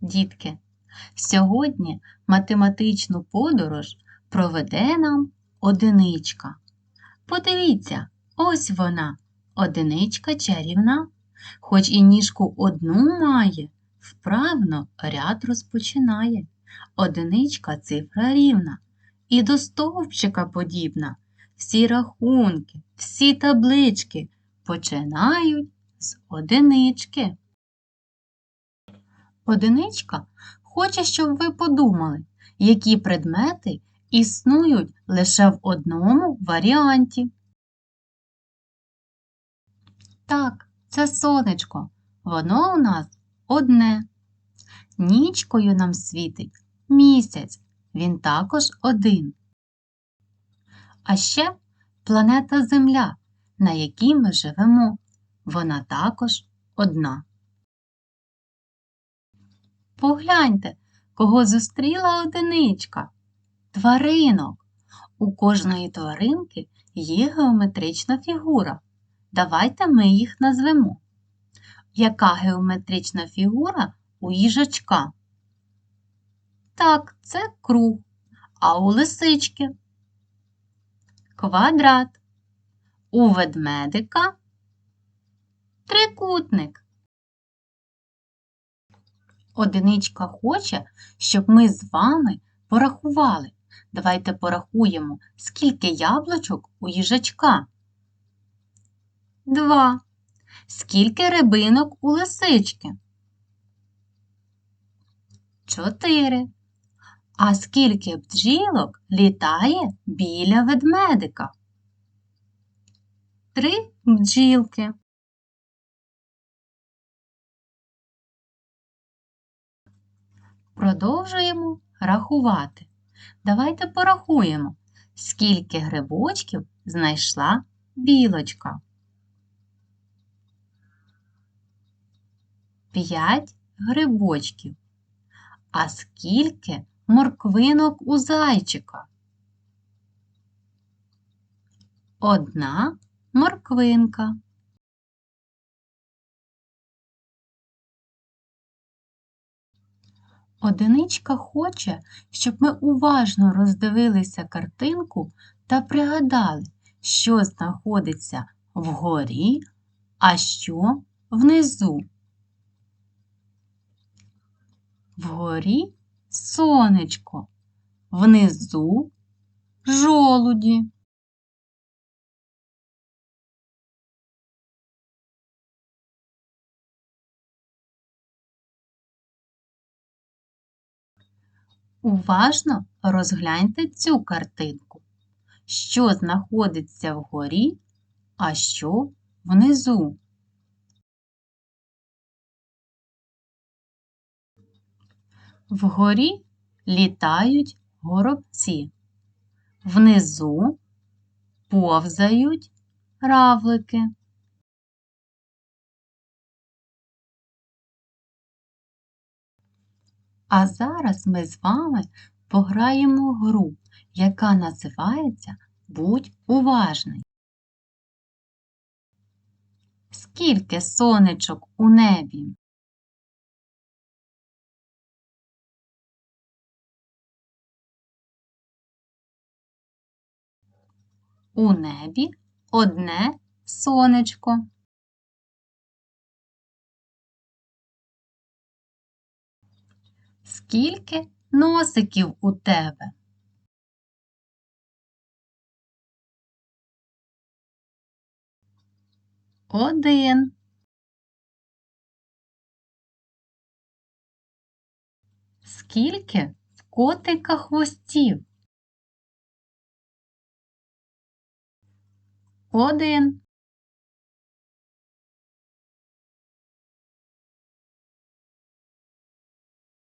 Дітки, сьогодні математичну подорож проведе нам одиничка. Подивіться, ось вона, одиничка чарівна, хоч і ніжку одну має, вправно ряд розпочинає. Одиничка цифра рівна і до стовпчика подібна. Всі рахунки, всі таблички починають з одинички. Одиничка хоче, щоб ви подумали, які предмети існують лише в одному варіанті. Так, це сонечко. Воно у нас одне. Нічкою нам світить місяць. Він також один. А ще планета Земля, на якій ми живемо. Вона також одна. Погляньте, кого зустріла одиничка. Тваринок. У кожної тваринки є геометрична фігура. Давайте ми їх назвемо. Яка геометрична фігура у їжачка? Так, це круг. А у лисички? Квадрат. У ведмедика трикутник. Одиничка хоче, щоб ми з вами порахували. Давайте порахуємо, скільки яблучок у їжачка. Два. Скільки рибинок у лисички? Чотири. А скільки бджілок літає біля ведмедика? Три бджілки. Продовжуємо рахувати. Давайте порахуємо, скільки грибочків знайшла білочка. П'ять грибочків. А скільки морквинок у зайчика? Одна морквинка. Одиничка хоче, щоб ми уважно роздивилися картинку та пригадали, що знаходиться вгорі, а що внизу. Вгорі сонечко, внизу жолуді. Уважно розгляньте цю картинку. Що знаходиться вгорі, а що внизу. Вгорі літають горобці, внизу повзають равлики. А зараз ми з вами пограємо гру, яка називається Будь уважний. Скільки сонечок у небі? У небі одне сонечко. Скільки носиків у тебе? Один. Скільки в котика хвостів? Один.